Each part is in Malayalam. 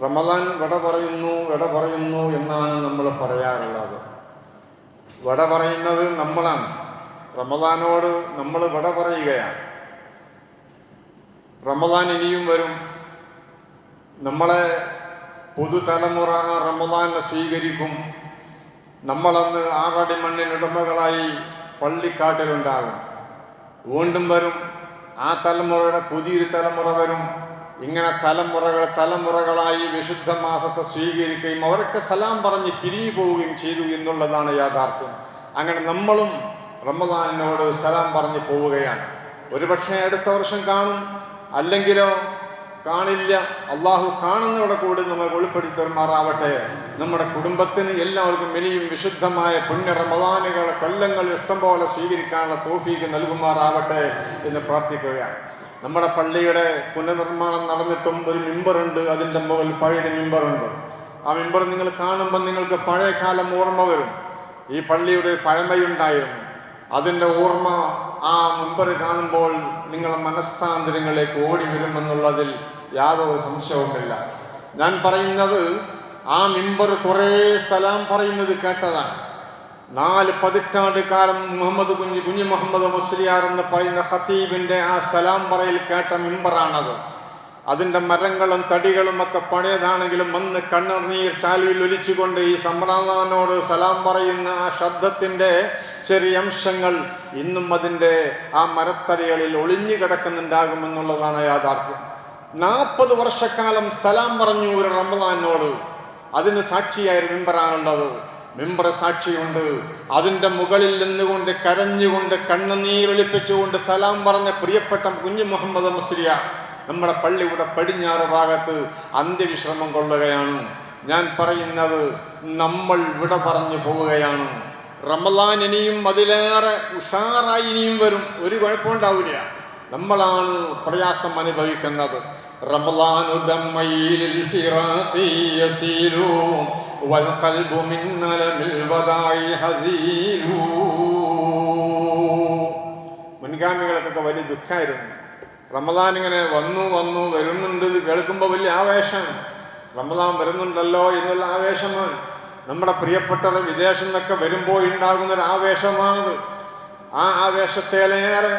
റമദാൻ വട പറയുന്നു വട പറയുന്നു എന്നാണ് നമ്മൾ പറയാറുള്ളത്. വട പറയുന്നത് നമ്മളാണ്. റമദാനോട് നമ്മൾ വട പറയുകയാണ്. റമദാൻ ഇനിയും വരും. നമ്മളെ പുതുതലമുറ ആ സ്വീകരിക്കും. നമ്മളന്ന് ആറടി മണ്ണിനുടമകളായി പള്ളിക്കാട്ടിലുണ്ടാകും. വീണ്ടും വരും. ആ തലമുറയുടെ പുതിയൊരു തലമുറ വരും. ഇങ്ങനെ തലമുറകൾ തലമുറകളായി വിശുദ്ധ മാസത്തെ സ്വീകരിക്കുകയും അവരൊക്കെ സലാം പറഞ്ഞ് പിരിഞ്ഞു പോവുകയും ചെയ്തു എന്നുള്ളതാണ് യാഥാർത്ഥ്യം. അങ്ങനെ നമ്മളും റമദാനിനോട് സലാം പറഞ്ഞ് പോവുകയാണ്. ഒരുപക്ഷെ അടുത്ത വർഷം കാണും. അല്ലെങ്കിലോ കാണില്ല. അള്ളാഹു കാണുന്നവിടെ കൂടി നമ്മൾ ഉൾപ്പെടുത്തി തരുമാറാവട്ടെ നമ്മുടെ കുടുംബത്തിന് എല്ലാവർക്കും ഇനിയും വിശുദ്ധമായ പുണ്യ റമദാനുകൾ കൊല്ലങ്ങൾ ഇഷ്ടംപോലെ സ്വീകരിക്കാനുള്ള തോഫീക്ക് നൽകുമാറാവട്ടെ എന്ന് പ്രാർത്ഥിക്കുകയാണ്. നമ്മുടെ പള്ളിയുടെ പുനർനിർമ്മാണം നടന്നിട്ടും ഒരു മിമ്പറുണ്ട് അതിന്റെ മുകളിൽ പഴയ മിമ്പറുണ്ട്. ആ മിമ്പർ നിങ്ങൾ കാണുമ്പോൾ നിങ്ങൾക്ക് പഴയ കാലം ഓർമ്മ വരും. ഈ പള്ളിയുടെ പഴമയുണ്ടായിരുന്നു. അതിന്റെ ഓർമ്മ ആ മുമ്പർ കാണുമ്പോൾ നിങ്ങൾ മനസ്സാന്തരങ്ങളിലേക്ക് ഓടി വരുമെന്നുള്ളതിൽ യാതൊരു സംശയവുമില്ല. ഞാൻ പറയുന്നത് ആ മിമ്പർ കുറേ സലാം പറയുന്നത് കേട്ടതാണ്. നാല് പതിറ്റാണ്ട് കാലം മുഹമ്മദ് കുഞ്ഞ് കുഞ്ഞു മുഹമ്മദ് മുസ്ലിയാർ എന്ന് പറയുന്ന ഖത്തീബിന്റെ ആ സലാം പറയിൽ കേട്ട മിമ്പറാണത്. അതിന്റെ മരങ്ങളും തടികളും ഒക്കെ പഴയതാണെങ്കിലും വന്ന് കണ്ണുനീർ ചാലുവിൽ ഒലിച്ചുകൊണ്ട് ഈ സമ്പ്രദാനോട് സലാം പറയുന്ന ആ ശബ്ദത്തിന്റെ ചെറിയ അംശങ്ങൾ ഇന്നും അതിന്റെ ആ മരത്തടികളിൽ ഒളിഞ്ഞു കിടക്കുന്നുണ്ടാകുമെന്നുള്ളതാണ് യാഥാർത്ഥ്യം. നാൽപ്പത് വർഷക്കാലം സലാം പറഞ്ഞു ഒരു റമദാനോട് അതിന് സാക്ഷിയായ മെമ്പറാണുള്ളത്. മെമ്പർ സാക്ഷിയുണ്ട്. അതിന്റെ മുകളിൽ നിന്നുകൊണ്ട് കരഞ്ഞുകൊണ്ട് കണ്ണുനീരൊലിപ്പിച്ചുകൊണ്ട് സലാം പറഞ്ഞ പ്രിയപ്പെട്ട കുഞ്ഞു മുഹമ്മദ് മുസ്ലിയ നമ്മുടെ പള്ളിയുടെ പടിഞ്ഞാറ് ഭാഗത്ത് അന്ത്യവിശ്രമം കൊള്ളുകയാണ്. ഞാൻ പറയുന്നത് നമ്മൾ വിട പറഞ്ഞു പോവുകയാണ്. റമലാൻ ഇനിയും അതിലേറെ ഉഷാറായി ഇനിയും വരും. ഒരു കുഴപ്പമുണ്ടാവില്ല. നമ്മളാണ് പ്രയാസം അനുഭവിക്കുന്നത്. റമലാനുദമ്മയിൽ والقلب من ألم الوداع هزيل മുൻഗാമികൾക്കൊക്കെ വലിയ ദുഃഖമായിരുന്നു റമദാൻ ഇങ്ങനെ വന്നു വന്നു വരുന്നുണ്ട് ഇത് കേൾക്കുമ്പോൾ വലിയ ആവേശം റമദാൻ വരുന്നുണ്ടല്ലോ എന്നുള്ള ആവേശമാണ് നമ്മുടെ പ്രിയപ്പെട്ടവർ വിദേശം നിന്നൊക്കെ വരുമ്പോൾ ഉണ്ടാകുന്ന ഒരു ആവേശമാണത് ആ ആവേശത്തേലേറെ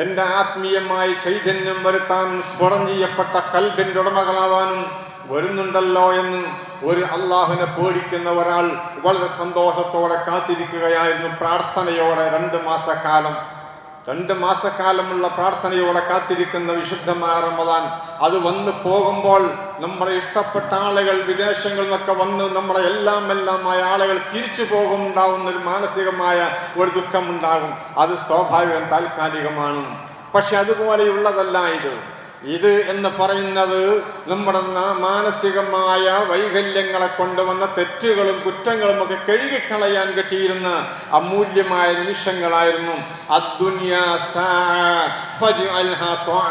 എൻ്റെ ആത്മീയമായി ചൈതന്യം വരുത്താൻ സ്ഫുടം ചെയ്യപ്പെട്ട കൽബിൻ്റെ ഉടമകളാവാനും വരുന്നുണ്ടല്ലോ എന്ന് ഒരു അള്ളാഹുവിനെ പേടിക്കുന്ന ഒരാൾ വളരെ സന്തോഷത്തോടെ കാത്തിരിക്കുകയായിരുന്നു. പ്രാർത്ഥനയോടെ രണ്ട് മാസക്കാലം. രണ്ട് മാസക്കാലമുള്ള പ്രാർത്ഥനയോടെ കാത്തിരിക്കുന്ന വിശുദ്ധമായ റമദാൻ. അത് വന്നു പോകുമ്പോൾ നമ്മുടെ ഇഷ്ടപ്പെട്ട ആളുകൾ വിദേശങ്ങളിൽ നിന്നൊക്കെ വന്ന് നമ്മുടെ എല്ലാം എല്ലാമായ ആളുകൾ തിരിച്ചു പോകുമുണ്ടാവുന്ന ഒരു മാനസികമായ ഒരു ദുഃഖമുണ്ടാകും. അത് സ്വാഭാവികം താൽക്കാലികമാണ്. പക്ഷെ അതുപോലെയുള്ളതല്ല ഇത്. ഇത് എന്ന് പറയുന്നത് നമ്മുടെ മാനസികമായ വൈകല്യങ്ങളെ കൊണ്ടുവന്ന തെറ്റുകളും കുറ്റങ്ങളും ഒക്കെ കഴുകിക്കളയാൻ കിട്ടിയിരുന്ന അമൂല്യമായ നിമിഷങ്ങളായിരുന്നു.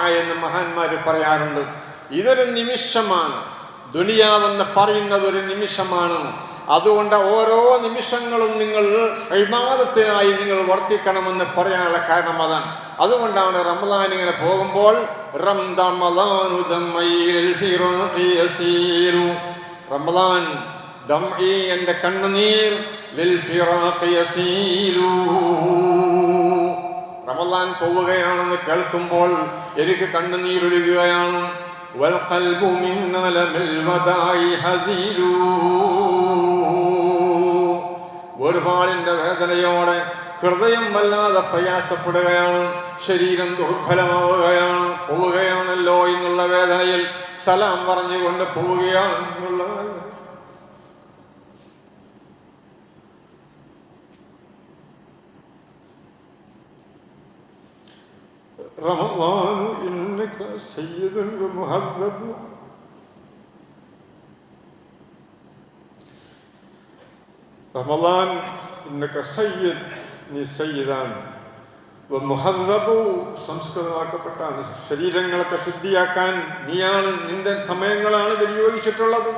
എന്ന് മഹാന്മാർ പറയാറുണ്ട്. ഇതൊരു നിമിഷമാണ്. ദുനിയാവെന്ന് പറയുന്നത് ഒരു നിമിഷമാണ്. അതുകൊണ്ട് ഓരോ നിമിഷങ്ങളും നിങ്ങൾ വിവാദത്തിനായി നിങ്ങൾ വർത്തിക്കണമെന്ന് പറയാനുള്ള കാരണം അതാണ്. അതുകൊണ്ടാണ് റമദാൻ ഇങ്ങനെ പോകുമ്പോൾ റമദാൻ എന്റെ കണ്ണുനീർ റമദാൻ പോവുകയാണെന്ന് കേൾക്കുമ്പോൾ എനിക്ക് കണ്ണുനീരൊഴുകുകയാണ്. ഒരുപാടിന്റെ വേദനയോടെ ഹൃദയം വല്ലാതെ പ്രയാസപ്പെടുകയാണ്. ശരീരം ദുർബലമാവുകയാണ്. പോവുകയാണല്ലോ എന്നുള്ള വേദനയിൽ സലാം പറഞ്ഞുകൊണ്ട് പോവുകയാണ് എന്നുള്ള റമദാൻ ഇന്നക സയ്യിദുൽ മുഹദ്ദബ് റമദാൻ ഇന്നക സയ്യിദ് നീ സയ്യിദാണ്. മുഹറബു സംസ്കൃതമാക്കപ്പെട്ടാണ് ശരീരങ്ങളൊക്കെ ശുദ്ധിയാക്കാൻ നീയാണ് നിന്റെ സമയങ്ങളാണ് വിനിയോഗിച്ചിട്ടുള്ളത്.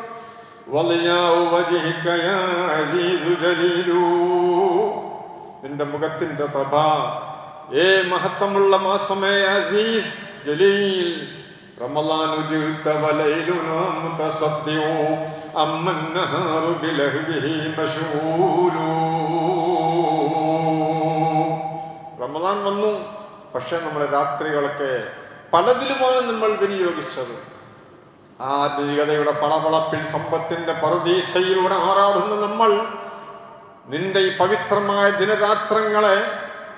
നിന്റെ മുഖത്തിന്റെ പ്രഭ ഏ മഹത്വമുള്ള മാസമേ അസീസ് ജലീൽ. റമലാൻ ഉജിൽത്ത വലയിലുനാ മുതസദ്ദിയു അമ്മൻ നഹാറു ബിലഹ്വിഹി മശൂലൂ റമദാൻ വന്നു. പക്ഷെ നമ്മുടെ രാത്രികളൊക്കെ പലതിലുമാണ് നമ്മൾ വിനിയോഗിച്ചത്. ആത്മീയതയുടെ പളപളപ്പിൽ സമ്പത്തിന്റെ പറുദീശയിലൂടെ ആറാടുന്ന നമ്മൾ നിന്റെ ഈ പവിത്രമായ ദിനരാത്രങ്ങളെ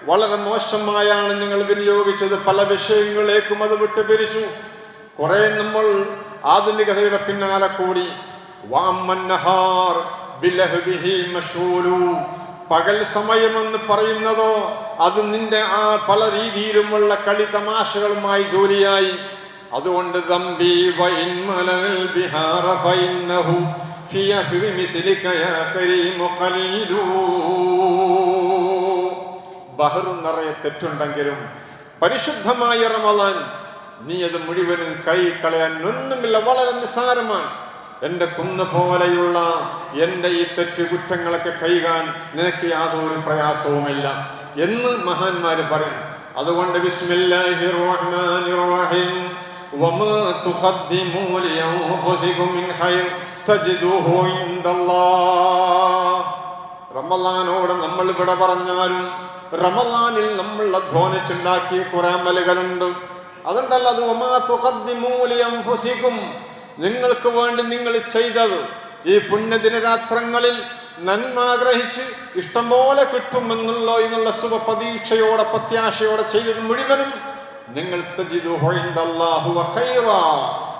വളരെ മോശമായാണ് നിങ്ങൾ വിനിയോഗിച്ചത്. പല വിഷയങ്ങളിലേക്കും അത് വിട്ടുപിരിച്ചു. കുറെ നമ്മൾ ആധുനികതയുടെ പിന്നാലെ കൂടി. പകൽ സമയമെന്ന് പറയുന്നതോ അത് നിന്റെ ആ പല രീതിയിലുമുള്ള കളി തമാശകളുമായി ജോലിയായി. അതുകൊണ്ട് തമ്പി ബിഹാറ നിറയെ തെറ്റുണ്ടെങ്കിലും പരിശുദ്ധമായ റമദാൻ നീ അത് മുഴുവനും കൈ കളയാൻ ഒന്നുമില്ല വളരെ നിസ്സാരമാണ്. എന്റെ കുന്ന് പോലെയുള്ള എന്റെ ഈ തെറ്റ് കുറ്റങ്ങളൊക്കെ കൈകാൻ നിനക്ക് യാതൊരു പ്രയാസവുമില്ല. എന്ന് മഹാന്മാര് പറയും. അതുകൊണ്ട് ബിസ്മില്ലാഹിർ റഹ്മാനിർ റഹീം വമാ തുഖദ്ദിമൂ മിൻ ഖൈർ ഇൻദല്ലാഹ്. റമലാനോട് നമ്മൾ ഇവിടെ പറഞ്ഞാലും റമലാനിൽ നമ്മൾ അധ്വാനിച്ചുണ്ടാക്കിയ കുറെ അമലുകളുണ്ട്. അതുകൊണ്ടല്ല അത് ഒമാ തുഖദ്ദിമൂ ലിയൻഫുസികും. നിങ്ങൾക്ക് വേണ്ടി നിങ്ങൾ ചെയ്തത് ഈ പുണ്യദിനരാത്രങ്ങളിൽ നന്മ ആഗ്രഹിച്ച് ഇഷ്ടം പോലെ കിട്ടുമെന്നുള്ള എന്നുള്ള ശുഭപ്രതീക്ഷയോടെ പ്രത്യാശയോടെ ചെയ്തത് മുഴുവനും നിങ്ങൾ.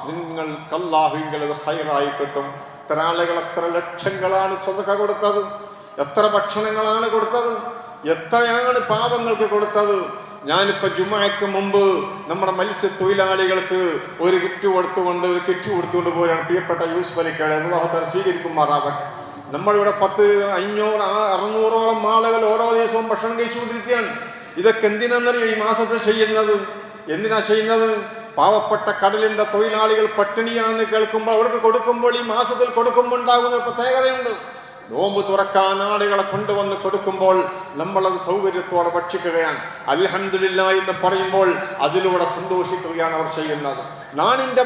നിങ്ങൾക്ക് അല്ലാഹുവിങ്കൽ അത് ഹൈറായി കിട്ടും. എത്ര ആളുകൾ എത്ര ലക്ഷങ്ങളാണ് സ്വതക കൊടുത്തത്? എത്ര ഭക്ഷണങ്ങളാണ് കൊടുത്തത്? എത്രയാണ് പാപങ്ങൾക്ക് കൊടുത്തത്? ഞാനിപ്പോൾ ജുമാക്ക് മുമ്പ് നമ്മുടെ മത്സ്യത്തൊഴിലാളികൾക്ക് ഒരു കിറ്റ് കൊടുത്തുകൊണ്ട് ഒരു കിറ്റ് കൊടുത്തുകൊണ്ട് പോവുകയാണ് പ്രിയപ്പെട്ട യൂസ് വലിക്കാട് സ്വീകരിക്കും സ്വീകരിക്കുമാറാവട്ടെ. നമ്മളിവിടെ പത്ത് അഞ്ഞൂറ് അറുന്നൂറോളം ആളുകൾ ഓരോ ദിവസവും ഭക്ഷണം കഴിച്ചുകൊണ്ടിരിക്കുകയാണ്. ഇതൊക്കെ എന്തിനാണെന്നറിയോ ഈ മാസത്തിൽ ചെയ്യുന്നത്? എന്തിനാ ചെയ്യുന്നത്? പാവപ്പെട്ട കടലിന്റെ തൊഴിലാളികൾ പട്ടിണിയാണെന്ന് കേൾക്കുമ്പോൾ അവർക്ക് കൊടുക്കുമ്പോൾ ഈ മാസത്തിൽ കൊടുക്കുമ്പോൾ ഉണ്ടാകുന്ന പ്രത്യേകതയുണ്ട്. നോമ്പ് തുറക്കാൻ ആളുകളെ കൊണ്ടുവന്ന് കൊടുക്കുമ്പോൾ നമ്മളത് സൗകര്യത്തോടെ ഭക്ഷിക്കുകയാണ്. അലഹമില്ല എന്ന് പറയുമ്പോൾ അതിലൂടെ സന്തോഷിക്കുകയാണ് അവർ ചെയ്യുന്നത്. നാണിന്റെ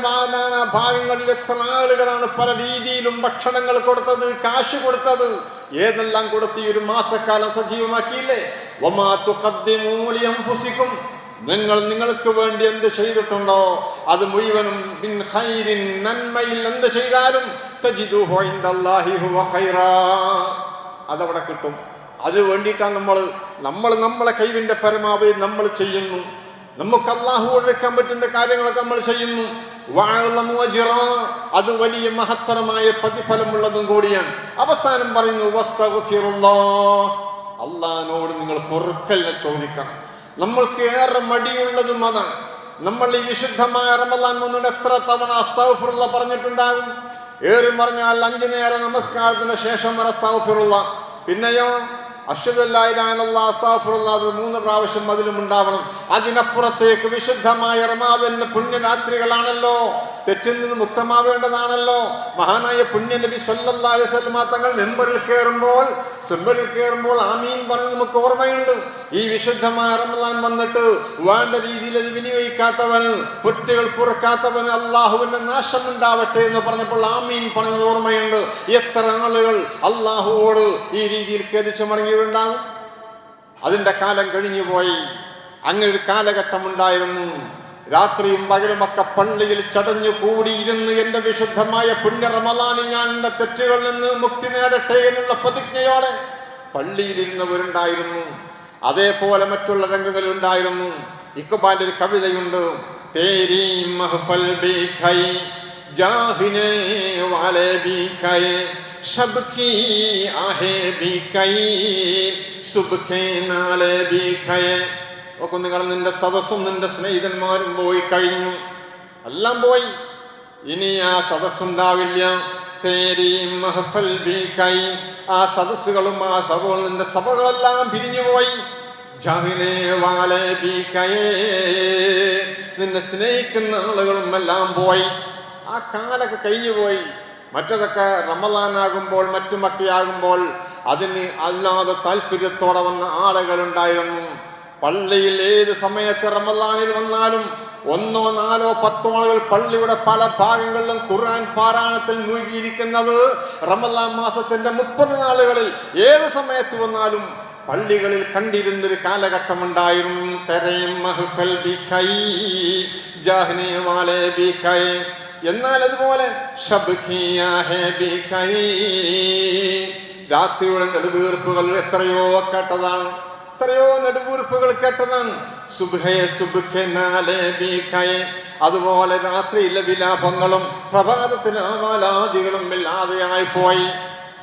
ഭാഗങ്ങളിൽ എത്ര ആളുകളാണ് പല രീതിയിലും ഭക്ഷണങ്ങൾ കൊടുത്തത് കാശ് കൊടുത്തത്. ഏതെല്ലാം കൊടുത്ത് ഒരു മാസക്കാലം സജീവമാക്കിയില്ലേ? വമാ തുഖദ്ദിമൂ ലിയൻഫുസികും നിങ്ങൾ നിങ്ങൾക്ക് വേണ്ടി എന്ത് ചെയ്തിട്ടുണ്ടോ അത് മുഴുവനും ബിൻ ഹൈരിൻ നന്മയിൽ എന്ത് ചെയ്താലും അതവിടെ കിട്ടും. അത് വേണ്ടിയിട്ടാണ് നമ്മൾ നമ്മൾ നമ്മളെ കഴിവിന്റെ പരമാവധി നമ്മൾ ചെയ്യുന്നു. നമുക്ക് അള്ളാഹു ഒഴുക്കാൻ പറ്റുന്ന കാര്യങ്ങളൊക്കെ നമ്മൾ ചെയ്യുന്നു. അത് വലിയ മഹത്തരമായ പ്രതിഫലമുള്ളതും കൂടിയാണ്. അവസാനം പറയുന്നു അള്ളഹാനോട് നിങ്ങൾ പൊറുക്കലിനെ ചോദിക്കണം. നമ്മൾക്ക് ഏറെ മടിയുള്ളതും അതാണ്. നമ്മൾ ഈ വിശുദ്ധമായ റമദാൻ മുന്നോട് എത്ര തവണ അസ്താഫുറുള്ള പറഞ്ഞിട്ടുണ്ടാകും? ഏറി പറഞ്ഞാൽ അഞ്ചു നേരം നമസ്കാരത്തിന് ശേഷം വരെ അസ്താഫുറുള്ള പിന്നെയോ അഷ്ഹദുല്ലാഹിലുള്ള അത് മൂന്ന് പ്രാവശ്യം അതിലും ഉണ്ടാവണം. അതിനപ്പുറത്തേക്ക് വിശുദ്ധമായ റമാദിന്റെ പുണ്യരാത്രികളാണല്ലോ. തെറ്റിൽ നിന്ന് മുക്തമാവേണ്ടതാണല്ലോ. മഹാനായ പുണ്യ നബി സല്ലല്ലാഹു തങ്ങൾ മെമ്പറിൽ കയറുമ്പോൾ സെമ്പറിൽ കയറുമ്പോൾ ആമീൻ പറഞ്ഞ് നമുക്ക് ഓർമ്മയുണ്ട്. ഈ വിശുദ്ധമായ റമദാൻ വന്നിട്ട് വേണ്ട രീതിയിൽ അത് വിനിയോഗിക്കാത്തവന് പൊറ്റുകൾ പുറക്കാത്തവന് അള്ളാഹുവിന്റെ നാശം ഉണ്ടാവട്ടെ എന്ന് പറഞ്ഞപ്പോൾ ആമീൻ പറഞ്ഞത് ഓർമ്മയുണ്ട്. എത്ര ആളുകൾ അള്ളാഹുവോട് ഈ രീതിയിൽ കേതിച്ചു മടങ്ങിയിട്ടുണ്ടാകും അതിന്റെ കാലം കഴിഞ്ഞുപോയി. അങ്ങനെ ഒരു കാലഘട്ടം ഉണ്ടായിരുന്നു രാത്രിയും പകലുമൊക്കെ പള്ളിയിൽ ചടഞ്ഞു കൂടിയിരുന്ന് എന്റെ വിശുദ്ധമായ പുണ്യറമലാനി ഞാൻ എന്റെ തെറ്റുകളിൽ നിന്ന് മുക്തി നേടട്ടെ എന്നുള്ള പ്രതിജ്ഞയോടെ പള്ളിയിലിരുന്നവരുണ്ടായിരുന്നു. അതേപോലെ മറ്റുള്ള രംഗങ്ങളിൽ ഉണ്ടായിരുന്നു ഇക്കബാന്റെ ഒരു കവിതയുണ്ട് തേരി മഹ്ഫൽ ബി ഖൈ ജാഹിനെ വാലെ ബി കൈ ഒക്കെ നിങ്ങൾ നിന്റെ സദസ്സും നിന്റെ സ്നേഹിതന്മാരും പോയി കഴിഞ്ഞു. എല്ലാം പോയി. ഇനി ആ സദസ്സുണ്ടാവില്ല. മഹഫൽ ആ സദസ്സുകളും ആ സഭകളും നിന്റെ സഭകളെല്ലാം പിരിഞ്ഞുപോയി നിന്നെ സ്നേഹിക്കുന്ന ആളുകളും എല്ലാം പോയി. ആ കാലൊക്കെ കഴിഞ്ഞുപോയി മറ്റതൊക്കെ റമദാനാകുമ്പോൾ മറ്റുമൊക്കെ ആകുമ്പോൾ അതിന് അല്ലാതെ താല്പര്യത്തോടെ വന്ന ആളുകളുണ്ടായിരുന്നു. പള്ളിയിൽ ഏത് സമയത്ത് റമദാനിൽ വന്നാലും ഒന്നോ നാലോ പത്തോ ആളുകൾ പള്ളിയുടെ പല ഭാഗങ്ങളിലും ഖുർആൻ പാരായണത്തിൽ മുഴുകിയിരിക്കുന്നത് റമദാൻ മാസത്തിന്റെ മുപ്പത് നാളുകളിൽ ഏത് സമയത്ത് വന്നാലും പള്ളികളിൽ കണ്ടിരുന്നൊരു കാലഘട്ടമുണ്ടായിരുന്നു തെരയും. എന്നാൽ അതുപോലെ. രാത്രിയുടെ നെടുവീർപ്പുകൾ എത്രയോ കേട്ടതാണ് എത്രയോ നെടുവൂർപ്പുകൾ കേട്ടതാണ്. അതുപോലെ രാത്രിയിലെ വിലാപങ്ങളും പ്രഭാതത്തിലെ ആവാലാദികളും ഇല്ലാതെയായി പോയി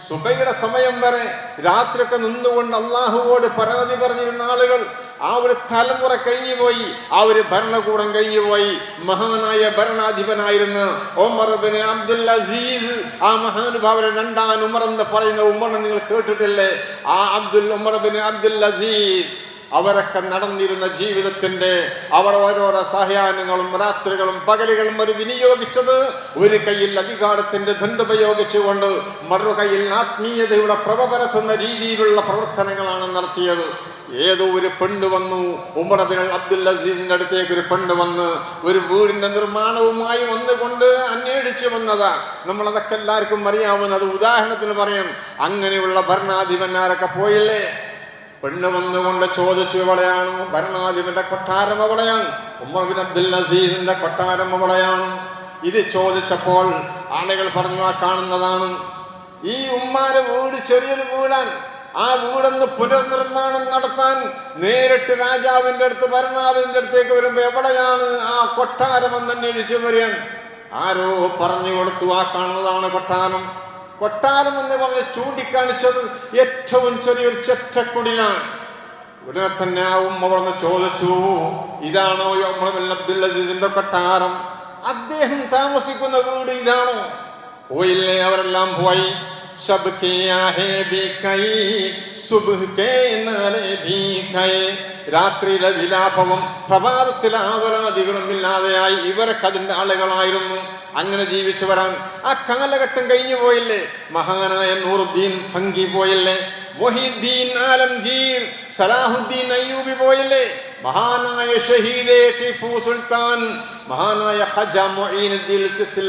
സുബയുടെ സമയം വരെ രാത്രിയൊക്കെ നിന്നുകൊണ്ട് അള്ളാഹുവോട് പരാതി പറഞ്ഞിരുന്ന ആളുകൾ ആ ഒരു തലമുറ കഴിഞ്ഞുപോയി ആ ഒരു ഭരണകൂടം കഴിഞ്ഞുപോയി മഹാനായ ഭരണാധിപനായിരുന്നു ഒമർ ബിൻ അബ്ദുൽ അസീസ് ആ മഹാനുഭാവനെ രണ്ടാം ഉമർ എന്ന് പറയുന്ന ഉമറിനെ നിങ്ങൾ കേട്ടിട്ടില്ലേ? ആ Abdul Umar bin Abdul Aziz അവരൊക്കെ നടന്നിരുന്ന ജീവിതത്തിന്റെ അവർ ഓരോരോ സഹയാനങ്ങളും രാത്രികളും പകലുകളും ഒരു വിനിയോഗിച്ചത് ഒരു കയ്യിൽ അധികാരത്തിന്റെ ദണ്ഡുപയോഗിച്ചുകൊണ്ട് മറു കയ്യിൽ ആത്മീയതയുടെ പ്രഭ പരത്തുന്ന രീതിയിലുള്ള പ്രവർത്തനങ്ങളാണ് നടത്തിയത്. ഏതോ ഒരു പെണ്ണ് വന്നു. ഉമർ ബിൻ അബ്ദുൽ അസീസിന്റെ അടുത്തേക്ക് ഒരു പെണ്ണ് വന്ന് ഒരു വീടിന്റെ നിർമ്മാണവുമായി വന്നുകൊണ്ട് അന്വേഷിച്ചു വന്നതാ. നമ്മളതൊക്കെ എല്ലാവർക്കും അറിയാവുന്നത് ഉദാഹരണത്തിന് പറയാം. അങ്ങനെയുള്ള ഭരണാധിപന്മാരൊക്കെ പോയില്ലേ? പെണ്ണ് വന്നുകൊണ്ട് ചോദിച്ചു എവിടെയാണ് ഭരണാധിപന്റെ കൊട്ടാരം എവിടെയാണ് ഉമർ ബിൻ അബ്ദുൽ അസീസിന്റെ കൊട്ടാരം എവിടെയാണ് ഇത് ചോദിച്ചപ്പോൾ ആളുകൾ പറഞ്ഞു ആ കാണുന്നതാണ്. ഈ ഉമ്മാരെ വീട് ചെറിയൊരു വീടാണ്. ആ വീടൊന്ന് പുനർനിർമ്മാണം നടത്താൻ നേരിട്ട് രാജാവിന്റെ അടുത്ത് ഭരണാവിന്റെ അടുത്തേക്ക് വരുമ്പോ എവിടെയാണ് ആ കൊട്ടാരം എന്ന് അന്വേഷിച്ചു വരികയാണ് ആരോ പറഞ്ഞു കൊടുത്തു ആ കാണുന്നതാണ് കൊട്ടാരം. കൊട്ടാരം എന്ന് പറഞ്ഞ് ചൂണ്ടിക്കാണിച്ചത് ഏറ്റവും ചെറിയൊരു ചെറ്റക്കുടിലാണ്. ഉടനെ തന്നെ ആ ഉമ്മ പറഞ്ഞ് ചോദിച്ചു ഇതാണോ അസീസിന്റെ കൊട്ടാരം? അദ്ദേഹം താമസിക്കുന്ന വീട് ഇതാണോ? പോയില്ലേ അവരെല്ലാം പോയി. ശബ്കിയാ ഹേ ബികൈ, സുബ്ഹ് കേ നാലെ ബികൈ. രാത്രിയിലെ വിലാപവും പ്രഭാതത്തിലെ ആവലാദികളും ഇല്ലാതെയായി ഇവരൊക്കെ അതിന്റെ ആളുകളായിരുന്നു. അങ്ങനെ ജീവിച്ചു വരാൻ ആ കാലഘട്ടം കഴിഞ്ഞു പോയില്ലേ? മഹാനായ നൂറുദ്ദീൻ സംഘി പോയില്ലേ? മൊഹീദ്ദീൻ ആലംഗീർ സലാഹുദ്ദീൻ അയ്യൂബി പോയില്ലേ? മഹാനായ ഷഹീദേ ടിപ്പു സുൽത്താൻ മഹാനായ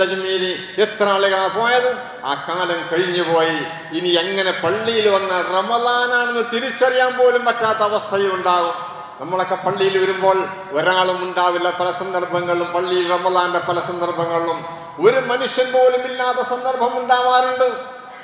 അജ്മീരി എത്ര ആളുകളാ പോയത്? ആ കാലം കഴിഞ്ഞു പോയി. ഇനി എങ്ങനെ പള്ളിയിൽ വന്ന റമദാനാണെന്ന് തിരിച്ചറിയാൻ പോലും പറ്റാത്ത അവസ്ഥയും ഉണ്ടാകും നമ്മളൊക്കെ പള്ളിയിൽ വരുമ്പോൾ ഒരാളും ഉണ്ടാവില്ല പല സന്ദർഭങ്ങളിലും പള്ളിയിൽ റമദാന്റെ പല സന്ദർഭങ്ങളിലും. ഒരു മനുഷ്യൻ പോലും ഇല്ലാത്ത സന്ദർഭം ഉണ്ടാവാറുണ്ട്.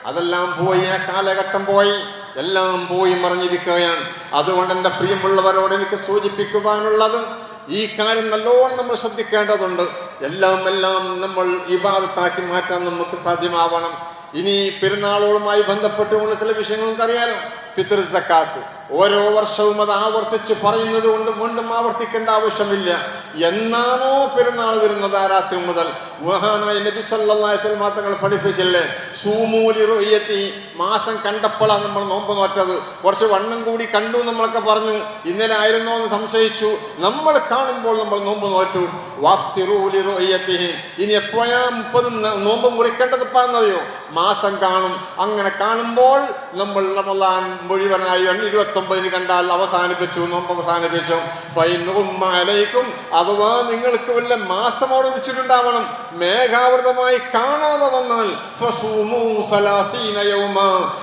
അതെല്ലാം പോയി ആ കാലഘട്ടം പോയി. എല്ലാം പോയി മറിഞ്ഞിരിക്കുകയാണ്. അതുകൊണ്ട് എന്റെ പ്രിയമുള്ളവരോട് എനിക്ക് സൂചിപ്പിക്കുവാനുള്ളത് ഈ കാര്യം നല്ലോണം നമ്മൾ ശ്രദ്ധിക്കേണ്ടതുണ്ട്. എല്ലാം എല്ലാം നമ്മൾ ഇബാദത്താക്കി മാറ്റാൻ നമുക്ക് സാധ്യമാവണം. ഇനി പെരുന്നാളുകളുമായി ബന്ധപ്പെട്ടുകൊണ്ട് ചില വിഷയങ്ങൾ നമുക്കറിയാലോ. ഫിത്തർ സക്കാത്ത്. ഓരോ വർഷവും അത് ആവർത്തിച്ച് പറയുന്നത് കൊണ്ട് വീണ്ടും ആവർത്തിക്കേണ്ട ആവശ്യമില്ല. എന്നാണോ പെരുന്നാൾ വരുന്നത് ആ രാത്രി മുതൽ? മഹാനായ നബി അലൈഹി തങ്ങൾ പഠിപ്പിച്ചില്ലേ? സൂമൂലി റൊയ്യത്തി മാസം കണ്ടപ്പോഴാണ് നമ്മൾ നോമ്പ് നോറ്റത്. കുറച്ച് വണ്ണം കൂടി കണ്ടു നമ്മളൊക്കെ പറഞ്ഞു. ഇന്നലെ ആയിരുന്നോ എന്ന് സംശയിച്ചു. നമ്മൾ കാണുമ്പോൾ നമ്മൾ നോമ്പ് നോറ്റു. വാഫ്തിറൂലി റൊയ്യത്തി ഇനി എപ്പോഴാ മുപ്പത് നോമ്പ് മുറിക്കേണ്ടത് പറഞ്ഞതയോ മാസം കാണും. അങ്ങനെ കാണുമ്പോൾ നമ്മൾ റമദാൻ മുഴുവനായി ഇരുപത്തി ഒമ്പതിന് കണ്ടാൽ അവസാനിപ്പിച്ചു നോമ്പ് അവസാനിപ്പിച്ചു. ഫൈനുമാലയ്ക്കും അഥവാ നിങ്ങൾക്ക് വല്ല മാസം അവിടെ വെച്ചിട്ടുണ്ടാവണം മേഘാവൃതമായി കാണാതെ വന്നാൽ.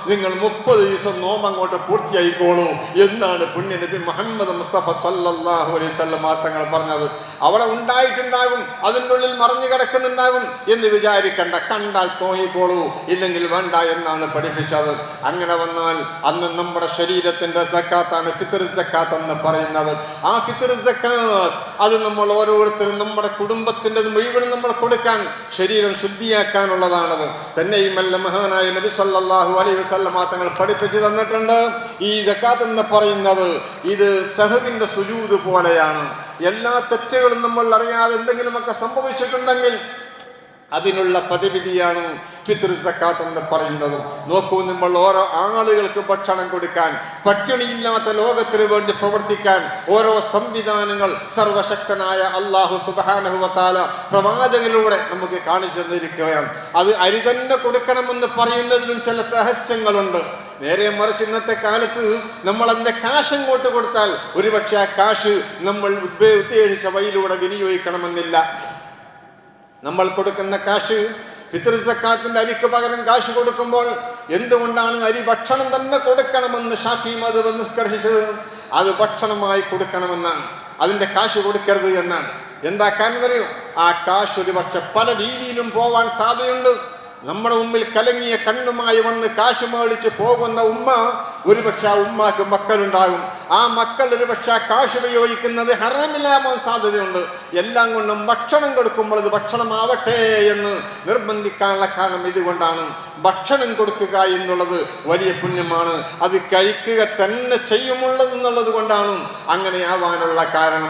നിങ്ങൾ മുപ്പത് ദിവസം നോമ്പ് അങ്ങോട്ട് പൂർത്തിയായിക്കോളൂ. എന്നാണ് പുണ്യ നബി മുഹമ്മദ് മുസ്തഫ സല്ലല്ലാഹു അലൈഹി വസല്ലം തങ്ങൾ പറഞ്ഞത്. അവിടെ ഉണ്ടായിട്ടുണ്ടാകും അതിന്റെ ഉള്ളിൽ മറിഞ്ഞു കിടക്കുന്നുണ്ടാകും എന്ന് വിചാരിക്കണ്ട. കണ്ടാൽ തോന്നിക്കോളൂ. ഇല്ലെങ്കിൽ വേണ്ട എന്നാണ് പഠിപ്പിച്ചത്. അങ്ങനെ വന്നാൽ അന്ന് നമ്മുടെ ശരീരത്തിന്റെ സക്കാത്താണ് ഫിത്തർ സക്കാത്ത് എന്ന് പറയുന്നത്. ആ ഫിത്തർ സക്കാത്ത് അത് നമ്മൾ ഓരോരുത്തരും നമ്മുടെ കുടുംബത്തിന്റെ മുഴുവൻ നമ്മൾ കൊടുക്കാൻ ശരീരം ശുദ്ധിയാക്കാനുള്ളതാണത്. തന്നെയുമല്ല മഹാനായ നബി സല്ലാഹു അലൈഹി വസല്ലമ തങ്ങൾ പഠിപ്പിച്ചു തന്നിട്ടുണ്ട്. ഈ സക്കാത്ത് എന്ന് പറയുന്നത് ഇത് സഹവിന്റെ സുജൂത് പോലെയാണ്. എല്ലാ തെറ്റുകളും നമ്മൾ അറിയാതെ എന്തെങ്കിലുമൊക്കെ സംഭവിച്ചിട്ടുണ്ടെങ്കിൽ അതിനുള്ള പ്രതിവിധിയാണ് ഫിത്ർ സക്കാത്ത് എന്ന് പറയുന്നത്. നോക്കൂ നമ്മൾ ഓരോ ആളുകൾക്ക് ഭക്ഷണം കൊടുക്കാൻ പട്ടിണിയില്ലാത്ത ലോകത്തിന് വേണ്ടി പ്രവർത്തിക്കാൻ ഓരോ സംവിധാനങ്ങൾ സർവശക്തനായ അള്ളാഹു സുബാനഹുവത്താല പ്രവാചകനിലൂടെ നമുക്ക് കാണിച്ചു തന്നിരിക്കുകയാണ്. അത് അരി തന്നെ കൊടുക്കണമെന്ന് പറയുന്നതിലും ചില രഹസ്യങ്ങളുണ്ട്. നേരെ മറിച്ച് ഇന്നത്തെ കാലത്ത് നമ്മൾ അതിന്റെ കാശ് അങ്ങോട്ട് കൊടുത്താൽ ഒരുപക്ഷെ ആ കാശ് നമ്മൾ ഉദ്ദേശിച്ച വഴിയിലൂടെ വിനിയോഗിക്കണമെന്നില്ല. നമ്മൾ കൊടുക്കുന്ന കാശ് ഫിത്ർ സക്കാത്തിന്റെ അരിക്ക് പകരം കാശ് കൊടുക്കുമ്പോൾ എന്തുകൊണ്ടാണ് അരി ഭക്ഷണം തന്നെ കൊടുക്കണമെന്ന് ഷാഫി മധുബ് നിഷ്കർഷിച്ചത്? അത് ഭക്ഷണമായി കൊടുക്കണമെന്നാണ്. അതിന്റെ കാശ് കൊടുക്കരുത് എന്നാണ്. എന്താ കാരണം അറിയോ? ആ കാശ് ഒരു പക്ഷെ പല രീതിയിലും പോവാൻ സാധ്യതയുണ്ട്. നമ്മുടെ മുമ്പിൽ കലങ്ങിയ കണ്ണുമായി വന്ന് കാശ് മേടിച്ച് പോകുന്ന ഉമ്മ ഒരുപക്ഷെ ആ ഉമ്മാക്ക് മക്കളുണ്ടാകും. ആ മക്കൾ ഒരുപക്ഷെ കാശ് ഉപയോഗിക്കുന്നത് ഹറാമില്ലാവാൻ സാധ്യതയുണ്ട്. എല്ലാം കൊണ്ടും ഭക്ഷണം കൊടുക്കുമ്പോൾ അത് ഭക്ഷണമാവട്ടെ എന്ന് നിർബന്ധിക്കാനുള്ള കാരണം ഇതുകൊണ്ടാണ്. ഭക്ഷണം കൊടുക്കുക എന്നുള്ളത് വലിയ പുണ്യമാണ്. അത് കഴിക്കുക തന്നെ ചെയ്യുമുള്ളത് എന്നുള്ളത് കൊണ്ടാണ് അങ്ങനെ ആവാനുള്ള കാരണം.